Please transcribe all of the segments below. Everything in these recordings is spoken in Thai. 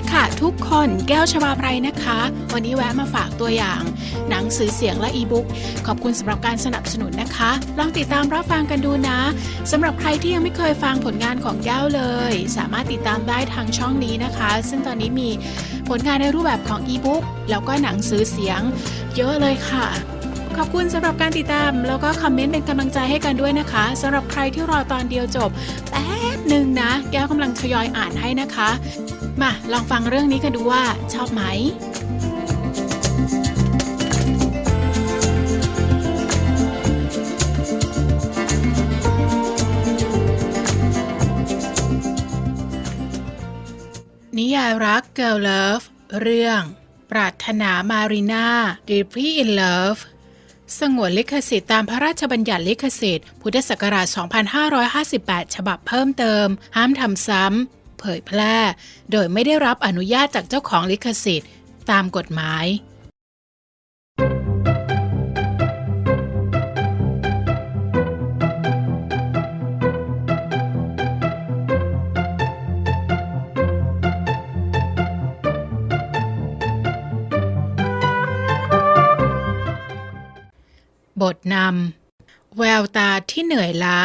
ีค่ะทุกคนแก้วชบาไพรนะคะ วันนี้แวะมาฝากตัวอย่าง หนังสือเสียงและอีบุ๊กขอบคุณสำหรับการสนับสนุนนะคะ ลองติดตามรับฟังกันดูนะสำหรับใครที่ยังไม่เคยฟังผลงานของแก้วเลย สามารถติดตามได้ทางช่องนี้นะคะ ซึ่งตอนนี้มีผลงานในรูปแบบของอีบุ๊กแล้วก็หนังสือเสียง เยอะเลยค่ะขอบคุณสำหรับการติดตาม แล้วก็คอมเมนต์เป็นกำลังใจให้กันด้วยนะคะสำหรับใครที่รอตอนเดียวจบแป๊บหนึ่งนะ แก้วกำลังทยอยอ่านให้นะคะ มาลองฟังเรื่องนี้กันดูว่าชอบไหม นิยายรัก Girl Love เรื่อง ปรารถนามารีนา Deeply in Love สงวนลิขสิทธิ์ตามพระราชบัญญัติลิขสิทธิ์ พุทธศักราช 2558 ฉบับเพิ่มเติม ห้ามทำซ้ำ เผยแพร่ โดยไม่ได้รับอนุญาตจากเจ้าของลิขสิทธิ์ ตามกฎหมายบทนำแววตาที่เหนื่อยล้า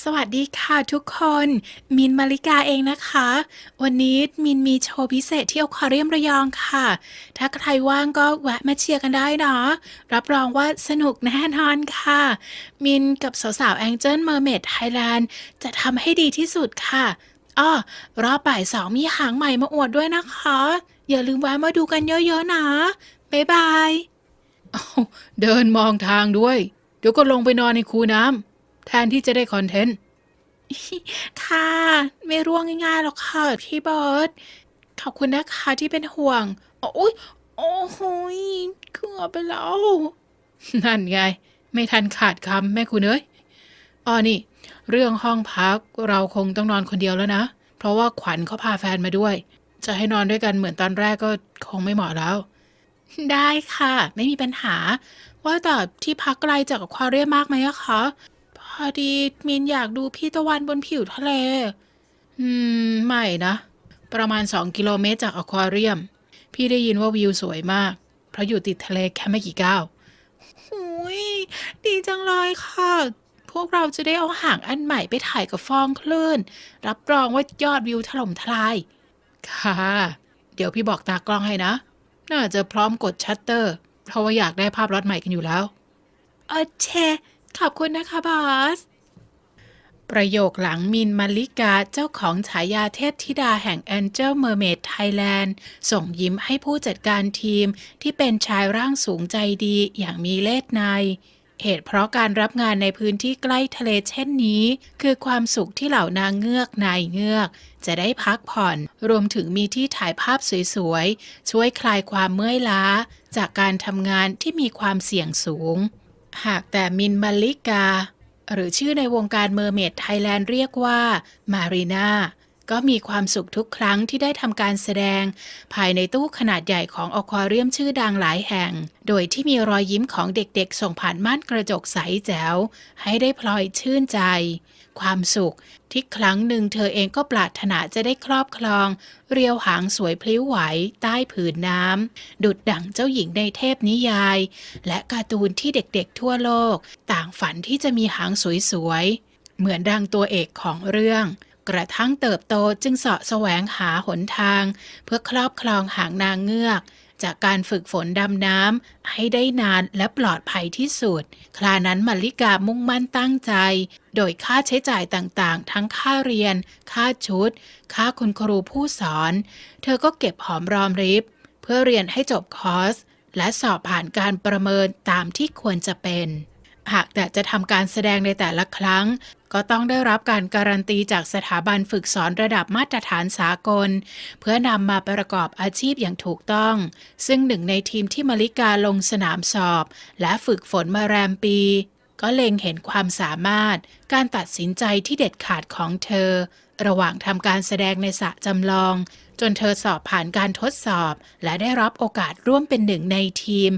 สวัสดีค่ะทุกคน มินมาริกาเองนะคะ วันนี้มินมีโชว์พิเศษที่อควาเรียมระยองค่ะ ถ้าใครว่างก็แวะมาเชียร์กันได้เนาะรับรองว่าสนุกแน่นอนค่ะ มินกับสาวๆแองเจิลเมอร์เมดไทยแลนด์จะทำให้ดีที่สุดค่ะอ้อรอบบ่ายสองมีหางใหม่มาอวดด้วยนะคะ อย่าลืมแวะมาดูกันเยอะๆนะบ๊ายบายเดินมองทางด้วย เดี๋ยวก็ลงไปนอนในคูน้ำ แทนที่จะได้คอนเทนต์ ค่ะ ไม่ร่วงง่ายๆหรอกค่ะพี่เบิร์ดขอบคุณนะคะที่เป็นห่วง โอ้ยโอ้โหยเกือบไปแล้ว นั่นไง ไม่ทันขาดคำแม่คุณเอ้ยอ๋อนี่ เรื่องห้องพักเราคงต้องนอนคนเดียวแล้วนะ เพราะว่าขวัญเขาพาแฟนมาด้วย จะให้นอนด้วยกันเหมือนตอนแรกก็คงไม่เหมาะแล้ว ได้ค่ะ ไม่มีปัญหา ว่าแต่ที่พักไกลจากอควาเรียมมากไหมอะคะ พอดีมินอยากดูพี่ตะวันบนผิวทะเล อืม ไม่นะ ประมาณ2กิโลเมตรจากอควาเรียม พี่ได้ยินว่าวิวสวยมาก เพราะอยู่ติดทะเลแค่ไม่กี่ก้าวหุยดีจังเลยค่ะ พวกเราจะได้เอาห่างอันใหม่ไปถ่ายกับฟองคลื่น รับรองว่ายอดวิวถล่มทลาย ค่ะ เดี๋ยวพี่บอกตากล้องให้นะ น่าจะพร้อมกดชัตเตอร์ เพราะว่าอยากได้ภาพรถใหม่กันอยู่แล้วโอเค ขอบคุณนะคะบอส ประโยคหลังมินมาริกาเจ้าของฉายาเทพธิดาแห่ง Angel Mermaid Thailand ส่งยิ้มให้ผู้จัดการทีมที่เป็นชายร่างสูงใจดีอย่างมีเล่ห์ในเหตุเพราะการรับงานในพื้นที่ใกล้ทะเลเช่นนี้ คือความสุขที่เหล่านางเงือกนายเงือก จะได้พักผ่อน รวมถึงมีที่ถ่ายภาพสวยๆ ช่วยคลายความเมื่อยล้า จากการทำงานที่มีความเสี่ยงสูง หากแต่มินมาลิกา หรือชื่อในวงการเมอร์เมดไทยแลนด์เรียกว่า มารีนาก็มีความสุขทุกครั้งที่ได้ทำการแสดง ภายในตู้ขนาดใหญ่ของอควาเรียมชื่อดังหลายแห่ง โดยที่มีรอยยิ้มของเด็กๆ ส่งผ่านม่านกระจกใสแจ๋ว ให้ได้พลอยชื่นใจ ความสุข ที่ครั้งหนึ่งเธอเองก็ปรารถนาจะได้ครอบครอง เรียวหางสวยพลิ้วไหวใต้ผืนน้ำดุดดั่งเจ้าหญิงในเทพนิยาย และการ์ตูนที่เด็กๆทั่วโลก ต่างฝันที่จะมีหางสวยๆ เหมือนดังตัวเอกของเรื่องกระทั่งเติบโตจึงเสาะแสวงหาหนทาง เพื่อครอบครองหางนางเงือก จากการฝึกฝนดำน้ำให้ได้นานและปลอดภัยที่สุด ครานั้นมาริกามุ่งมั่นตั้งใจ โดยค่าใช้จ่ายต่างๆ ทั้งค่าเรียน ค่าชุด ค่าคุณครูผู้สอน เธอก็เก็บหอมรอมริบ เพื่อเรียนให้จบคอร์ส และสอบผ่านการประเมินตามที่ควรจะเป็น หากแต่จะทำการแสดงในแต่ละครั้ง ก็ต้องได้รับการการันตีจากสถาบันฝึกสอนระดับมาตรฐานสากล เพื่อนำมาประกอบอาชีพอย่างถูกต้อง ซึ่งหนึ่งในทีมที่มาริกาลงสนามสอบ และฝึกฝนมาแรมปี ก็เล็งเห็นความสามารถ การตัดสินใจที่เด็ดขาดของเธอ ระหว่างทำการแสดงในสระจำลอง จนเธอสอบผ่านการทดสอบ และได้รับโอกาสร่วมเป็นหนึ่งในทีม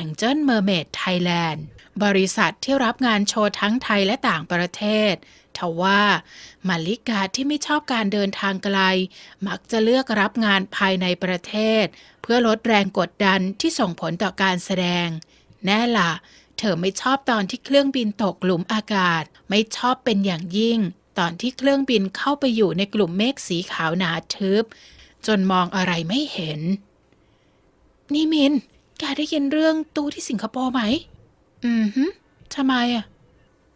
Angel Mermaid Thailand บริษัทที่รับงานโชว์ทั้งไทยและต่างประเทศทว่ามาริกาที่ไม่ชอบการเดินทางไกล มักจะเลือกรับงานภายในประเทศ เพื่อลดแรงกดดันที่ส่งผลต่อการแสดง แน่ล่ะ เธอไม่ชอบตอนที่เครื่องบินตกหลุมอากาศ ไม่ชอบเป็นอย่างยิ่ง ตอนที่เครื่องบินเข้าไปอยู่ในกลุ่มเมฆสีขาวหนาทึบ จนมองอะไรไม่เห็น นี่มิน แกได้ยินเรื่องตู้ที่สิงคโปร์ไหม อืมฮึทำไมอะ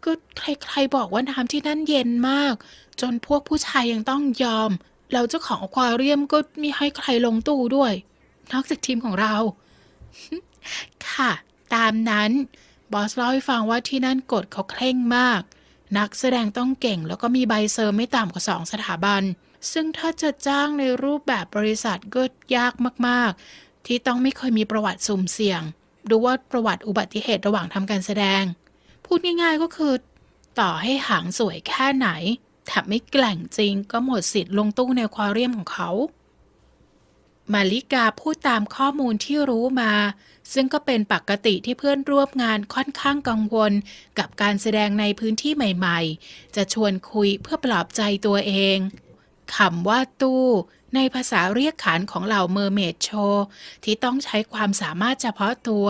ก็ใครๆบอกว่าน้ำที่นั่นเย็นมาก จนพวกผู้ชายยังต้องยอมแล้วเจ้าของอควาเรียมก็ไมีให้ใครลงตู้ด้วย นอกจากทีมของเรา ค่ะ ตามนั้น บอสเล่าให้ฟังว่าที่นั่นกฎเขาเคร่งมาก นักแสดงต้องเก่งแล้วก็มีใบเซอร์ไม่ต่ำกว่าสองสถาบันซึ่งถ้าจะจ้างในรูปแบบบริษัทก็ยากมากๆ ที่ต้องไม่เคยมีประวัติสุ่มเสี่ยง ดูว่าประวัติอุบัติเหตุระหว่างทำการแสดง พูดง่ายๆก็คือ ต่อให้หางสวยแค่ไหนถ้าไม่แกล่งจริงก็หมดสิทธิ์ลงตู้ในควาเรียมของเขา มาริกาพูดตามข้อมูลที่รู้มา ซึ่งก็เป็นปกติที่เพื่อนร่วมงานค่อนข้างกังวล กับการแสดงในพื้นที่ใหม่ ๆ จะชวนคุยเพื่อปลอบใจตัวเองคำว่าตู้ ในภาษาเรียกขานของเหล่าเมอร์เมดโชว์ที่ต้องใช้ความสามารถเฉพาะตัว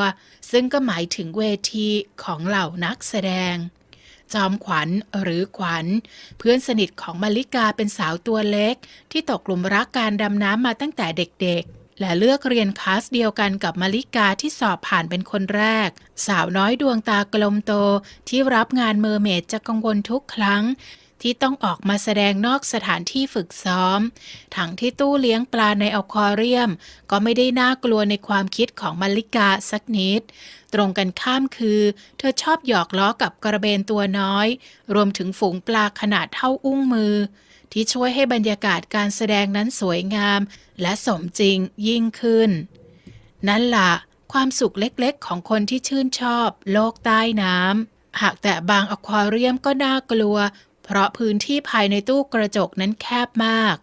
ซึ่งก็หมายถึงเวทีของเหล่านักแสดง จอมขวัญหรือขวัญ เพื่อนสนิทของมาริกาเป็นสาวตัวเล็ก ที่ตกกลุ่มรักการดำน้ำมาตั้งแต่เด็กๆ และเลือกเรียนคลาสเดียวกันกับมาริกาที่สอบผ่านเป็นคนแรก สาวน้อยดวงตากลมโตที่รับงานเมอร์เมดจะกังวลทุกครั้ง ที่ต้องออกมาแสดงนอกสถานที่ฝึกซ้อม ทั้งที่ตู้เลี้ยงปลาในอควาเรียม ก็ไม่ได้น่ากลัวในความคิดของมาริกาสักนิด ตรงกันข้ามคือ เธอชอบหยอกล้อกับกระเบนตัวน้อย รวมถึงฝูงปลาขนาดเท่าอุ้งมือ ที่ช่วยให้บรรยากาศการแสดงนั้นสวยงาม และสมจริงยิ่งขึ้น นั่นล่ะความสุขเล็กๆ ของคนที่ชื่นชอบ โลกใต้น้ำหากแต่บางอควาเรียมก็น่ากลัว เพราะพื้นที่ภายในตู้กระจกนั้นแคบมาก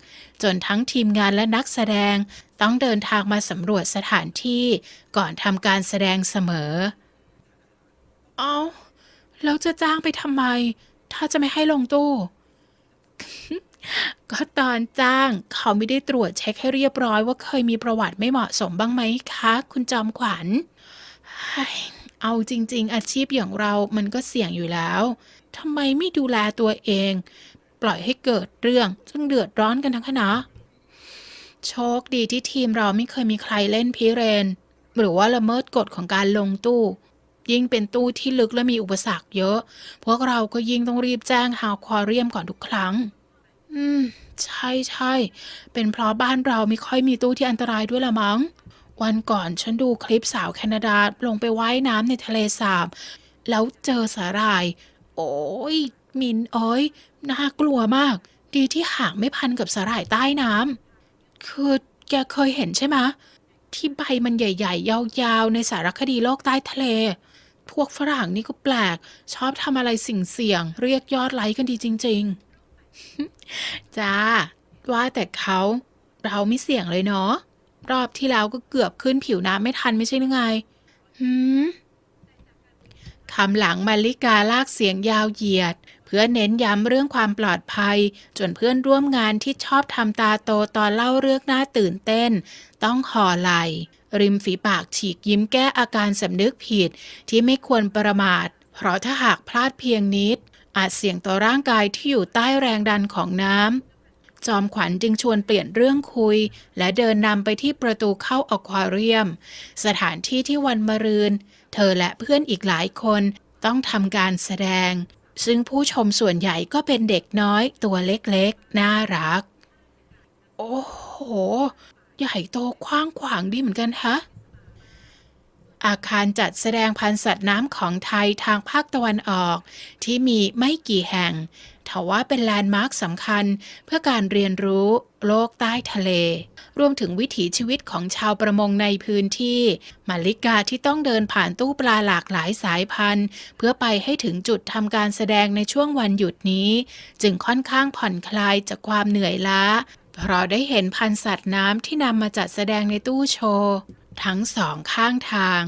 จนทั้งทีมงานและนักแสดงต้องเดินทางมาสำรวจสถานที่ก่อนทำการแสดงเสมอ เอาแล้วจะจ้างไปทำไม ถ้าจะไม่ให้ลงตู้ ก็ตอนจ้างเขาไม่ได้ตรวจเช็คให้เรียบร้อยว่าเคยมีประวัติไม่เหมาะสมบ้างไหมคะ คุณจอมขวัญเฮ้ยเอาจริง ๆ อาชีพอย่างเรามันก็เสี่ยงอยู่แล้ว ทำไมไม่ดูแลตัวเอง ปล่อยให้เกิดเรื่องจนเดือดร้อนกันทั้งคณะ โชคดีที่ทีมเราไม่เคยมีใครเล่นพิเรน หรือว่าละเมิดกฎของการลงตู้ ยิ่งเป็นตู้ที่ลึกและมีอุปสรรคเยอะ พวกเราก็ยิ่งต้องรีบแจ้งฮาวควาเรียมก่อนทุกครั้ง อืม ใช่ใช่เป็นเพราะบ้านเราไม่ค่อยมีตู้ที่อันตรายด้วยละมั้งวันก่อนฉันดูคลิปสาวแคนาดาลงไปไว่ายน้ำในทะเลสาบ แล้วเจอสาหร่าย อ้ยมินเอ้ยน่ากลัวมาก ดีที่หางไม่พันกับสาหร่ายใต้น้ำคือแกเคยเห็นใช่ไหมที่ใบมันใหญ่ ๆ ยาวๆ ในสารคดีโลกใต้ทะเล พวกฝรั่งนี่ก็แปลก ชอบทำอะไรสิ่งเสี่ยง เรียกยอดไลค์กันดีจริง ๆ จ้า ว่าแต่เขาเราไม่เสี่ยงเลยเนาะรอบที่แล้วก็เกือบขึ้นผิวน้ำไม่ทันไม่ใช่หรือไง หืม คำหลังมาริกาลากเสียงยาวเหยียด เพื่อเน้นย้ำเรื่องความปลอดภัย จนเพื่อนร่วมงานที่ชอบทำตาโตตอนเล่าเรื่องน่าตื่นเต้น ต้องห่อไหลริมฝีปากฉีกยิ้มแก้อาการสำนึกผิดที่ไม่ควรประมาท เพราะถ้าหากพลาดเพียงนิด อาจเสี่ยงต่อร่างกายที่อยู่ใต้แรงดันของน้ำ จอมขวัญจึงชวนเปลี่ยนเรื่องคุย และเดินนำไปที่ประตูเข้าอควาเรียม สถานที่ที่วันมะรืน เธอและเพื่อนอีกหลายคนต้องทำการแสดง ซึ่งผู้ชมส่วนใหญ่ก็เป็นเด็กน้อยตัวเล็กๆ น่ารัก โอ้โห ใหญ่โตกว้างขวางดีเหมือนกันฮะ อาคารจัดแสดงพันธุ์สัตว์น้ำของไทยทางภาคตะวันออก ที่มีไม่กี่แห่งทว่าเป็นแลนด์มาร์คสำคัญเพื่อการเรียนรู้โลกใต้ทะเล รวมถึงวิถีชีวิตของชาวประมงในพื้นที่มาริกาที่ต้องเดินผ่านตู้ปลาหลากหลายสายพันธุ์ เพื่อไปให้ถึงจุดทำการแสดงในช่วงวันหยุดนี้ จึงค่อนข้างผ่อนคลายจากความเหนื่อยล้าเพราะได้เห็นพันธุ์สัตว์น้ำที่นำมาจัดแสดงในตู้โชว์ ทั้งสองข้างทาง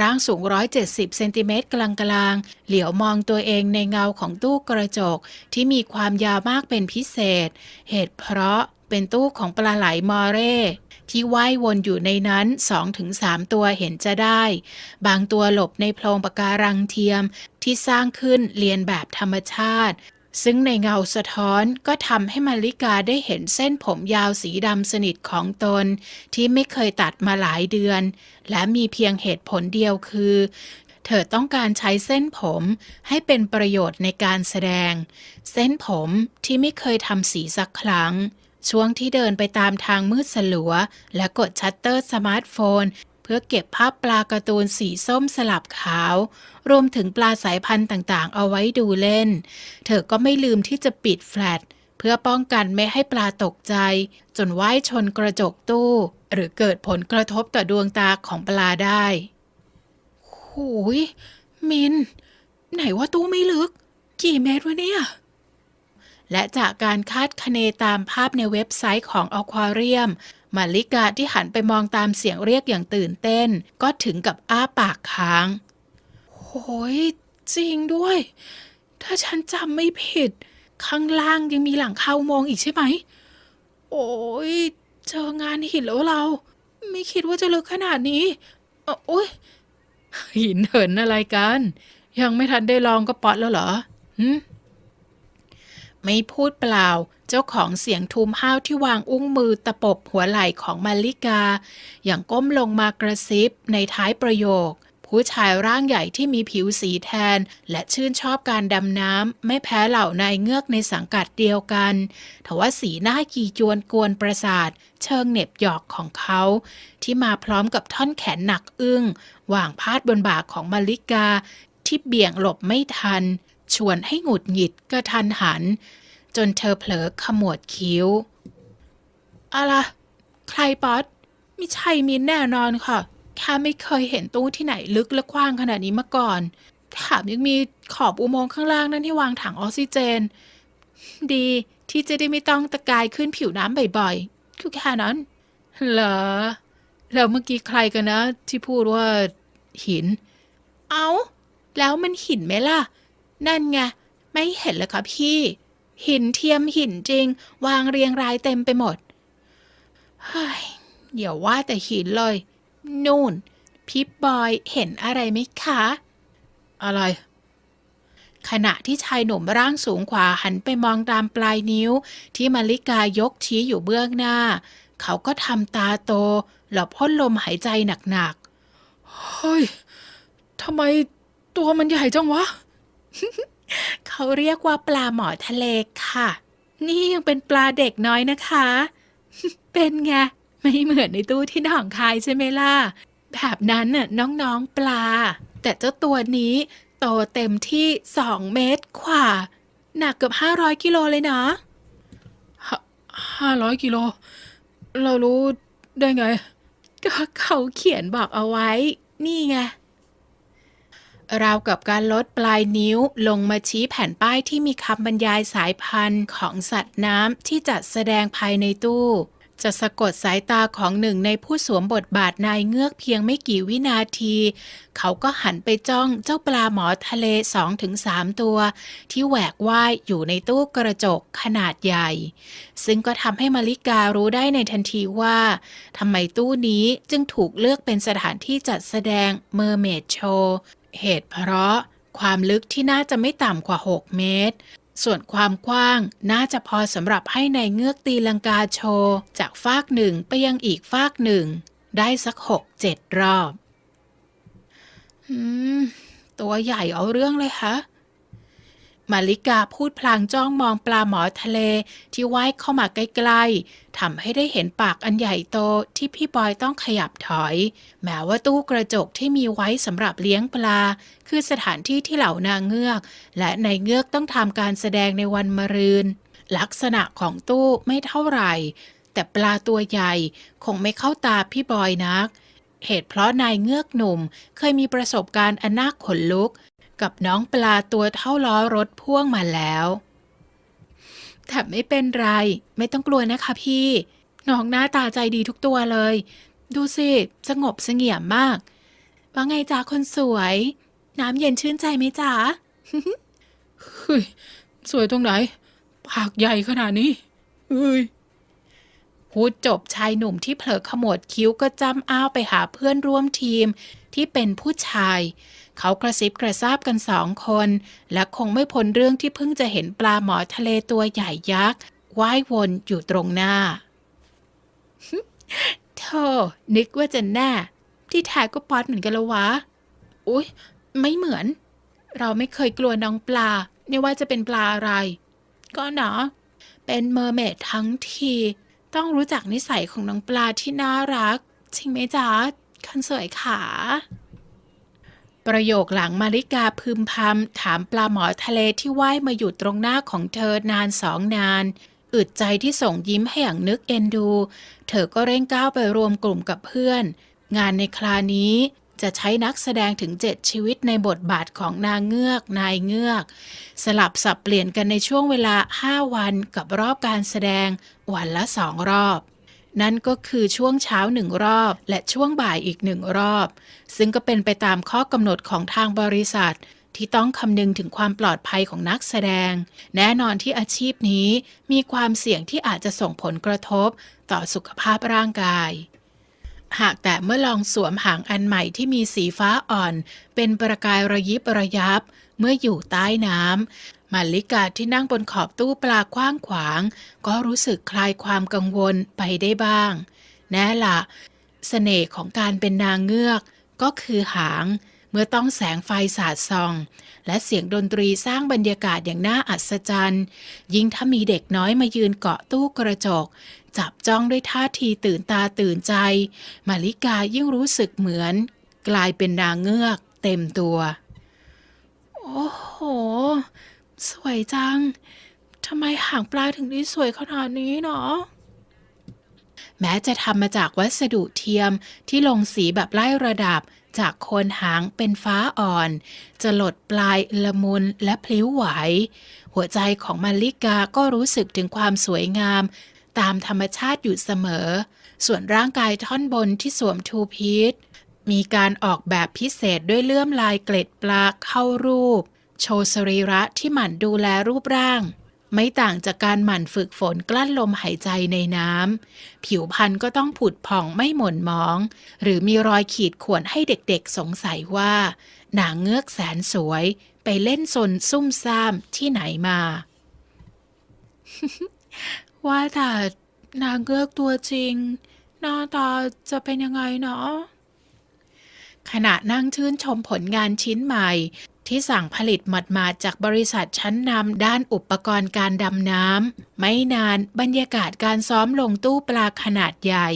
ร่างสูง 170 เซนติเมตรกลางๆ เหลียวมองตัวเองในเงาของตู้กระจกที่มีความยาวมากเป็นพิเศษ เหตุเพราะเป็นตู้ของปลาไหลมอเร่ ที่ว่ายวนอยู่ในนั้น2-3ตัวเห็นจะได้ บางตัวหลบในโพรงปะการังเทียมที่สร้างขึ้นเรียนแบบธรรมชาติ ซึ่งในเงาสะท้อนก็ทำให้มาริกาได้เห็นเส้นผมยาวสีดำสนิทของตน ที่ไม่เคยตัดมาหลายเดือน และมีเพียงเหตุผลเดียวคือ เธอต้องการใช้เส้นผมให้เป็นประโยชน์ในการแสดง เส้นผมที่ไม่เคยทำสีสักครั้ง ช่วงที่เดินไปตามทางมืดสลัว และกดชัตเตอร์สมาร์ทโฟน เพื่อเก็บภาพปลาการ์ตูนสีส้มสลับขาว รวมถึงปลาสายพันธุ์ต่างๆ เอาไว้ดูเล่น เธอก็ไม่ลืมที่จะปิดแฟลชเพื่อป้องกันไม่ให้ปลาตกใจ จนว่ายชนกระจกตู้ หรือเกิดผลกระทบต่อดวงตาของปลาได้หูยมิน ไหนว่าตู้ไม่ลึก กี่เมตรวะเนี่ย และจากการคาดคะเนตามภาพในเว็บไซต์ของอควาเรียมมาริกาที่หันไปมองตามเสียงเรียกอย่างตื่นเต้น ก็ถึงกับอ้าปากค้าง โหย จริงด้วย ถ้าฉันจำไม่ผิด ข้างล่างยังมีหลังคาอุโมงค์อีกใช่ไหม โอ้ย เจองานหินแล้วเรา ไม่คิดว่าจะลึกขนาดนี้โอ้ยหินเหินอะไรกัน ยังไม่ทันได้ลองก็ปอดแล้วเหรอหืม ไม่พูดเปล่า เจ้าของเสียงทุมห้าวที่วางอุ้งมือตะปบหัวไหล่ของมาริกา อย่างก้มลงมากระซิบในท้ายประโยค ผู้ชายร่างใหญ่ที่มีผิวสีแทน และชื่นชอบการดำน้ำไม่แพ้เหล่านายเงือกในสังกัดเดียวกันทว่าสีหน้ากีจวนกวนประสาท เชิงเหน็บหยอกของเขา ที่มาพร้อมกับท่อนแขนหนักอึ้งวางพาดบนบ่าของมาริกาที่เบี่ยงหลบไม่ทัน ชวนให้หงุดหงิดกระทันหัน จนเธอเผลอขมวดคิ้ว อะไร ใครป๊อตไม่ใช่มินแน่นอนค่ะแค่ไม่เคยเห็นตู้ที่ไหนลึกและกว้างขนาดนี้มาก่อนแถมยังมีขอบอุโมงค์ข้างล่างนั่นที่วางถังออกซิเจน ดีที่จะได้ไม่ต้องตะกายขึ้นผิวน้ำบ่อยๆ คือแค่นั้น เหรอ แล้วเมื่อกี้ใครกันนะ ที่พูดว่าหิน เอาแล้วมันหินไหมล่ะ นั่นไง ไม่เห็นเลยค่ะพี่ หินเทียมหินจริง วางเรียงรายเต็มไปหมดเฮ้ยอย่าว่าแต่หินเลย นู่น พี่บอยเห็นอะไรไหมคะ อะไร ขณะที่ชายหนุ่มร่างสูงขวาหันไปมองตามปลายนิ้ว ที่มาริกายกชี้อยู่เบื้องหน้า เขาก็ทำตาโตแล้วพ่นลมหายใจหนักๆ เฮ้ย ทำไมตัวมันใหญ่จังวะ เขาเรียกว่าปลาหมอทะเลค่ะ นี่ยังเป็นปลาเด็กน้อยนะคะ เป็นไง ไม่เหมือนในตู้ที่หนองคายใช่ไหมล่ะ แบบนั้นน่ะน้องๆปลา แต่เจ้าตัวนี้โตเต็มที่สองเมตรกว่า หนักเกือบห้าร้อยกิโลเลยนะห้าร้อยกิโล เรารู้ได้ไง ก็เขาเขียนบอกเอาไว้ นี่ไง ราวกับการลดปลายนิ้วลงมาชี้แผ่นป้ายที่มีคำบรรยายสายพันธุ์ของสัตว์น้ำที่จัดแสดงภายในตู้ จะสะกดสายตาของหนึ่งในผู้สวมบทบาทนายเงือกเพียงไม่กี่วินาที เขาก็หันไปจ้องเจ้าปลาหมอทะเล2-3ตัว ที่แหวกว่ายอยู่ในตู้กระจกขนาดใหญ่ ซึ่งก็ทำให้มาริการู้ได้ในทันทีว่าทำไมตู้นี้จึงถูกเลือกเป็นสถานที่จัดแสดงเมอร์เมดโชว์ เหตุเพราะความลึกที่น่าจะไม่ต่ำกว่า 6 เมตร ส่วนความกว้างน่าจะพอสำหรับให้ในายเงือกตีลังกาโชว์ จากฟากหนึ่งไปยังอีกฟากหนึ่ง ได้สักหกเจ็ดรอบ อืม ตัวใหญ่เอาเรื่องเลยฮะ มาริกาพูดพลางจ้องมองปลาหมอทะเลที่ว่ายเข้ามาใกล้ๆทำให้ได้เห็นปากอันใหญ่โตที่พี่บอยต้องขยับถอย แม้ว่าตู้กระจกที่มีไว้สำหรับเลี้ยงปลา คือสถานที่ที่เหล่านางเงือก และนายเงือกต้องทำการแสดงในวันมะรืน ลักษณะของตู้ไม่เท่าไหร่ แต่ปลาตัวใหญ่คงไม่เข้าตาพี่บอยนัก เหตุเพราะนายเงือกหนุ่มเคยมีประสบการณ์อันน่าขนลุก กับน้องปลาตัวเท่าล้อรถพ่วงมาแล้วแต่ไม่เป็นไรไม่ต้องกลัวนะคะพี่ น้องหน้าตาใจดีทุกตัวเลย ดูสิสงบเสงี่ยมมาก ว่าไงจ๊ะคนสวย น้ำเย็นชื่นใจไหมจ๊ะเฮ้ยสวยตรงไหน ปากใหญ่ขนาดนี้เฮ้ย พูดจบชายหนุ่มที่เผลอขมวดคิ้วก็จำอ้าวไปหาเพื่อนร่วมทีมที่เป็นผู้ชาย เขากระซิบกระซาบกันสองคน และคงไม่พ้นเรื่องที่เพิ่งจะเห็นปลาหมอทะเลตัวใหญ่ยักษ์ว่ายวนอยู่ตรงหน้าโธ่นึกว่าจะแน่ ที่แท้ก็ป๊อตเหมือนกันละวะ อุ๊ย ไม่เหมือน เราไม่เคยกลัวน้องปลา ไม่ว่าจะเป็นปลาอะไร ก็เนาะเป็นเมอร์เมดทั้งที ต้องรู้จักนิสัยของน้องปลาที่น่ารัก จริงไหมจ๊ะคันสวยขา ประโยคหลังมาริกาพึมพำถามปลาหมอทะเลที่ว่ายมาอยู่ตรงหน้าของเธอนานสองนานอึดใจที่ส่งยิ้มให้อย่างนึกเอ็นดู เธอก็เร่งก้าวไปรวมกลุ่มกับเพื่อน งานในครานี้ จะใช้นักแสดงถึงเจ็ดชีวิตในบทบาทของนางเงือก นายเงือก สลับสับเปลี่ยนกันในช่วงเวลา 5 วันกับรอบการแสดงวันละสองรอบ นั่นก็คือช่วงเช้าหนึ่งรอบ และช่วงบ่ายอีกหนึ่งรอบ ซึ่งก็เป็นไปตามข้อกำหนดของทางบริษัทที่ต้องคำนึงถึงความปลอดภัยของนักแสดง แน่นอนที่อาชีพนี้มีความเสี่ยงที่อาจจะส่งผลกระทบต่อสุขภาพร่างกาย หากแต่เมื่อลองสวมหางอันใหม่ที่มีสีฟ้าอ่อน เป็นประกายระยิบระยับ เมื่ออยู่ใต้น้ำมาลิกาที่นั่งบนขอบตู้ปลากว้างขวาง ก็รู้สึกคลายความกังวลไปได้บ้าง แน่ละเสน่ห์ของการเป็นนางเงือกก็คือหาง มื่อต้องแสงไฟสาดส่อง และเสียงดนตรีสร้างบรรยากาศอย่างน่าอัศจรรย์ ยิ่งถ้ามีเด็กน้อยมายืนเกาะตู้กระจก จับจ้องด้วยท่าทีตื่นตาตื่นใจ มาริกายิ่งรู้สึกเหมือน กลายเป็นนางเงือกเต็มตัว โอ้โห สวยจังทำไมหางปลาถึงได้สวยขนาดนี้เนาะแม้จะทำมาจากวัสดุเทียมที่ลงสีแบบไล่ระดับ จากโคนหางเป็นฟ้าอ่อน จะหลดปลายละมุนและพลิ้วไหว หัวใจของมาริกาก็รู้สึกถึงความสวยงาม ตามธรรมชาติอยู่เสมอ ส่วนร่างกายท่อนบนที่สวมทูพีทมีการออกแบบพิเศษด้วยเลื่อมลายเกล็ดปลาเข้ารูป โชว์สรีระที่หมั่นดูแลรูปร่าง ไม่ต่างจากการหมั่นฝึกฝนกลั้นลมหายใจในน้ำ ผิวพรรณก็ต้องผุดผ่องไม่หม่นหมอง หรือมีรอยขีดข่วนให้เด็กๆสงสัยว่านางเงือกแสนสวย ไปเล่นซนซุ่มซ่ามที่ไหนมา ว่าแต่นางเงือกตัวจริง หน้าตาจะเป็นยังไงเนาะขณะนั่งชื่นชมผลงานชิ้นใหม่ ที่สั่งผลิตหมาดๆจากบริษัทชั้นนำด้านอุปกรณ์การดำน้ำ ไม่นานบรรยากาศการซ้อมลงตู้ปลาขนาดใหญ่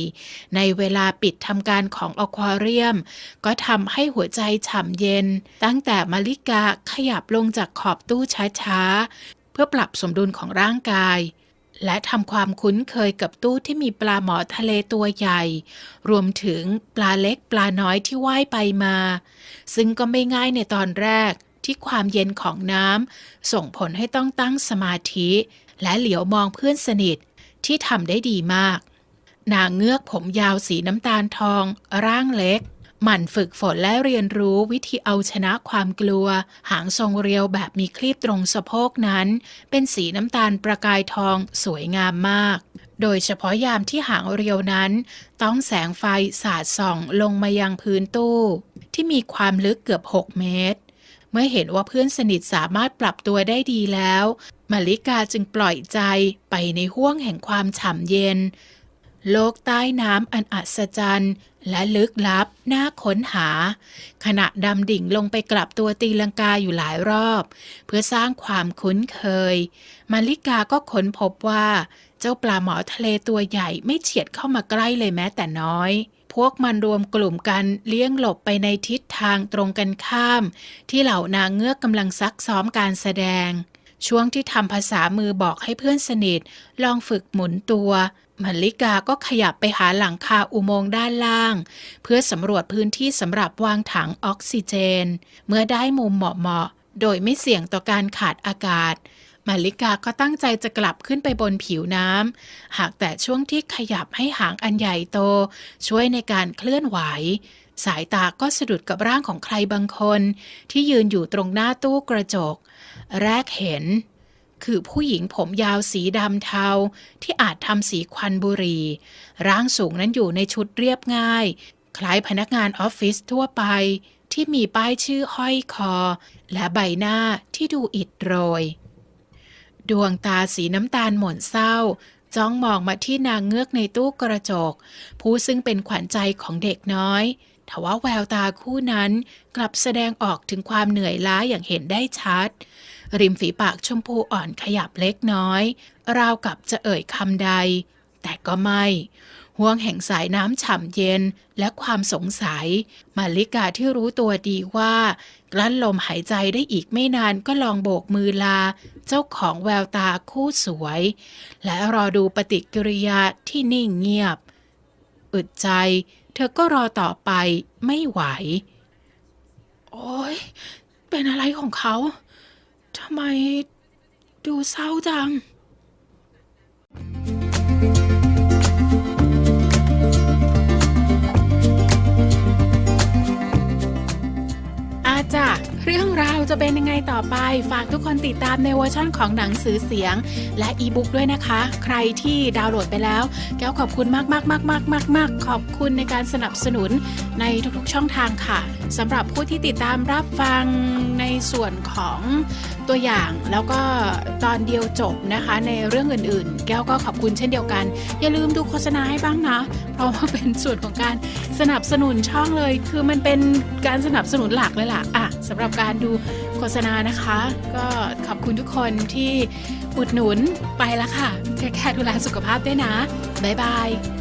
ในเวลาปิดทำการของอควาเรียม ก็ทำให้หัวใจฉ่ำเย็น ตั้งแต่มาริกาขยับลงจากขอบตู้ช้าๆ เพื่อปรับสมดุลของร่างกาย และทำความคุ้นเคยกับตู้ที่มีปลาหมอทะเลตัวใหญ่ รวมถึงปลาเล็กปลาน้อยที่ว่ายไปมา ซึ่งก็ไม่ง่ายในตอนแรกที่ความเย็นของน้ำส่งผลให้ต้องตั้งสมาธิ และเหลียวมองเพื่อนสนิทที่ทำได้ดีมาก นางเงือกผมยาวสีน้ำตาลทอง ร่างเล็ก หมั่นฝึกฝนและเรียนรู้วิธีเอาชนะความกลัว หางทรงเรียวแบบมีคลีบตรงสะโพกนั้น เป็นสีน้ำตาลประกายทองสวยงามมาก โดยเฉพาะยามที่หางเรียวนั้น ต้องแสงไฟสาดส่องลงมายังพื้นตู้ ที่มีความลึกเกือบ 6 เมตร เมื่อเห็นว่าเพื่อนสนิทสามารถปรับตัวได้ดีแล้วมาริกาจึงปล่อยใจไปในห้วงแห่งความฉ่ำเย็น โลกใต้น้ำอันอัศจรรย์และลึกลับน่าค้นหา ขณะดำดิ่งลงไปกลับตัวตีลังกาอยู่หลายรอบ เพื่อสร้างความคุ้นเคย มาริกาก็ค้นพบว่า เจ้าปลาหมอทะเลตัวใหญ่ไม่เฉียดเข้ามาใกล้เลยแม้แต่น้อย พวกมันรวมกลุ่มกันเลี้ยงหลบไปในทิศทางตรงกันข้าม ที่เหล่านางเงือกกำลังซักซ้อมการแสดงช่วงที่ทำภาษามือบอกให้เพื่อนสนิท ลองฝึกหมุนตัว มาริกาก็ขยับไปหาหลังคาอุโมงค์ด้านล่าง เพื่อสำรวจพื้นที่สำหรับวางถังออกซิเจน เมื่อได้มุมเหมาะๆ โดยไม่เสี่ยงต่อการขาดอากาศมาริกาก็ตั้งใจจะกลับขึ้นไปบนผิวน้ำ หากแต่ช่วงที่ขยับให้หางอันใหญ่โต ช่วยในการเคลื่อนไหว สายตาก็สะดุดกับร่างของใครบางคน ที่ยืนอยู่ตรงหน้าตู้กระจก แรกเห็น คือผู้หญิงผมยาวสีดำเทา ที่อาจทำสีควันบุหรี่ร่างสูงนั้นอยู่ในชุดเรียบง่าย คล้ายพนักงานออฟฟิศทั่วไป ที่มีป้ายชื่อห้อยคอ และใบหน้าที่ดูอิดโรย ดวงตาสีน้ำตาลหม่นเศร้า จ้องมองมาที่นางเงือกในตู้กระจก ผู้ซึ่งเป็นขวัญใจของเด็กน้อยทว่าแววตาคู่นั้นกลับแสดงออกถึงความเหนื่อยล้าอย่างเห็นได้ชัด ริมฝีปากชมพูอ่อนขยับเล็กน้อย ราวกับจะเอ่ยคำใด แต่ก็ไม่ห่วงแห่งสายน้ำฉ่ำเย็นและความสงสัย มาริกาที่รู้ตัวดีว่ากลั้นลมหายใจได้อีกไม่นานก็ลองโบกมือลา เจ้าของแววตาคู่สวย และรอดูปฏิกิริยาที่นิ่งเงียบ อึดใจ เธอก็รอต่อไปไม่ไหว โอ้ยเป็นอะไรของเขา ทำไมดูเศร้าจัง อาจ้ะเรื่องราวจะเป็นยังไงต่อไป ฝากทุกคนติดตามในเวอร์ชันของหนังสือเสียง และอีบุ๊กด้วยนะคะ ใครที่ดาวน์โหลดไปแล้ว แก้วขอบคุณมากมากมากมากมากมากขอบคุณในการสนับสนุนในทุกๆช่องทางค่ะสำหรับผู้ที่ติดตามรับฟังในส่วนของ ตัวอย่างแล้วก็ตอนเดียวจบนะคะ ในเรื่องอื่นๆ แก้วก็ขอบคุณเช่นเดียวกัน อย่าลืมดูโฆษณาให้บ้างนะ เพราะว่าเป็นส่วนของการสนับสนุนช่องเลย คือมันเป็นการสนับสนุนหลักเลยล่ะอะสำหรับการดูโฆษณานะคะ ก็ขอบคุณทุกคนที่อุดหนุนไปละค่ะแค่ดูแลสุขภาพด้วยนะบ๊ายบาย